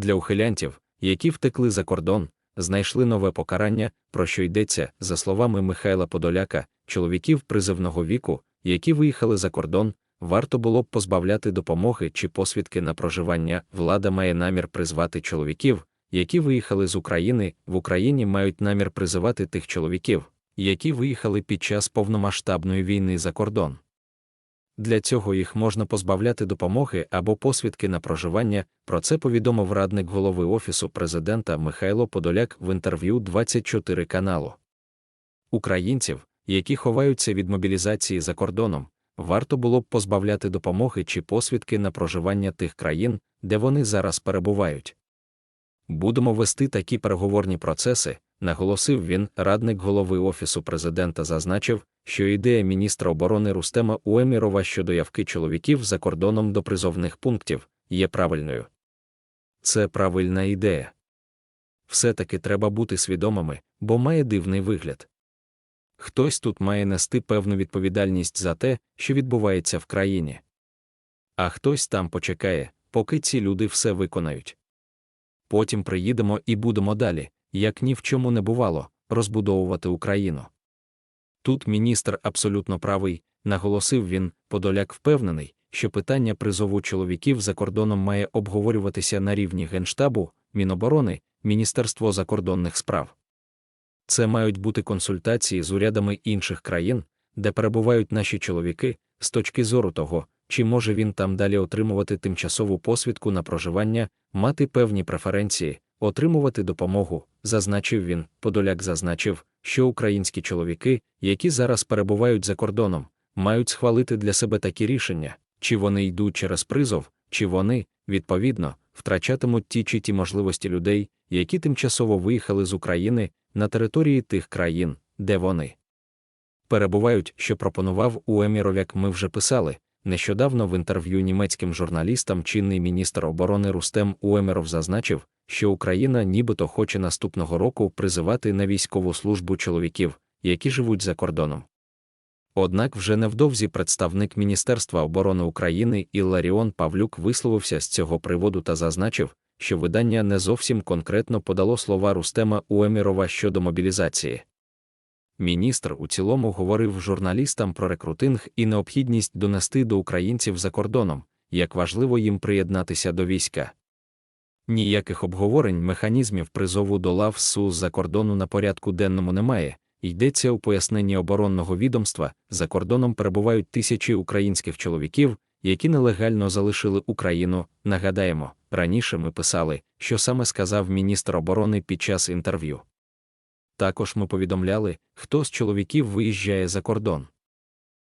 Для ухилянтів, які втекли за кордон, знайшли нове покарання, про що йдеться, за словами Михайла Подоляка, чоловіків призивного віку, які виїхали за кордон, варто було б позбавляти допомоги чи посвідки на проживання. Влада має намір призвати чоловіків, які виїхали з України, в Україні мають намір призивати тих чоловіків, які виїхали під час повномасштабної війни за кордон. Для цього їх можна позбавляти допомоги або посвідки на проживання. Про це повідомив радник голови Офісу президента Михайло Подоляк в інтерв'ю 24 каналу. Українців, які ховаються від мобілізації за кордоном, варто було б позбавляти допомоги чи посвідки на проживання тих країн, де вони зараз перебувають. Будемо вести такі переговорні процеси, наголосив він, радник голови Офісу президента зазначив, що ідея міністра оборони Рустема Уемірова щодо явки чоловіків за кордоном до призовних пунктів є правильною. Це правильна ідея. Все-таки треба бути свідомими, бо має дивний вигляд. Хтось тут має нести певну відповідальність за те, що відбувається в країні. А хтось там почекає, поки ці люди все виконають. Потім приїдемо і будемо далі, як ні в чому не бувало, розбудовувати Україну. Тут міністр абсолютно правий, наголосив він, Подоляк впевнений, що питання призову чоловіків за кордоном має обговорюватися на рівні Генштабу, Міноборони, Міністерство закордонних справ. Це мають бути консультації з урядами інших країн, де перебувають наші чоловіки, з точки зору того, чи може він там далі отримувати тимчасову посвідку на проживання, мати певні преференції, отримувати допомогу, зазначив він. Подоляк зазначив, що українські чоловіки, які зараз перебувають за кордоном, мають схвалити для себе такі рішення, чи вони йдуть через призов, чи вони, відповідно, втрачатимуть ті чи ті можливості людей, які тимчасово виїхали з України на території тих країн, де вони перебувають, що пропонував Уеміров, як ми вже писали. Нещодавно в інтерв'ю німецьким журналістам чинний міністр оборони Рустем Уемеров зазначив, що Україна нібито хоче наступного року призивати на військову службу чоловіків, які живуть за кордоном. Однак вже невдовзі представник Міністерства оборони України Ілларіон Павлюк висловився з цього приводу та зазначив, що видання не зовсім конкретно подало слова Рустема Уемірова щодо мобілізації. Міністр у цілому говорив журналістам про рекрутинг і необхідність донести до українців за кордоном, як важливо їм приєднатися до війська. Ніяких обговорень механізмів призову до лав СУ за кордону на порядку денному немає. Йдеться у поясненні оборонного відомства, за кордоном перебувають тисячі українських чоловіків, які нелегально залишили Україну. Нагадаємо, раніше ми писали, що саме сказав міністр оборони під час інтерв'ю. Також ми повідомляли, хто з чоловіків виїжджає за кордон.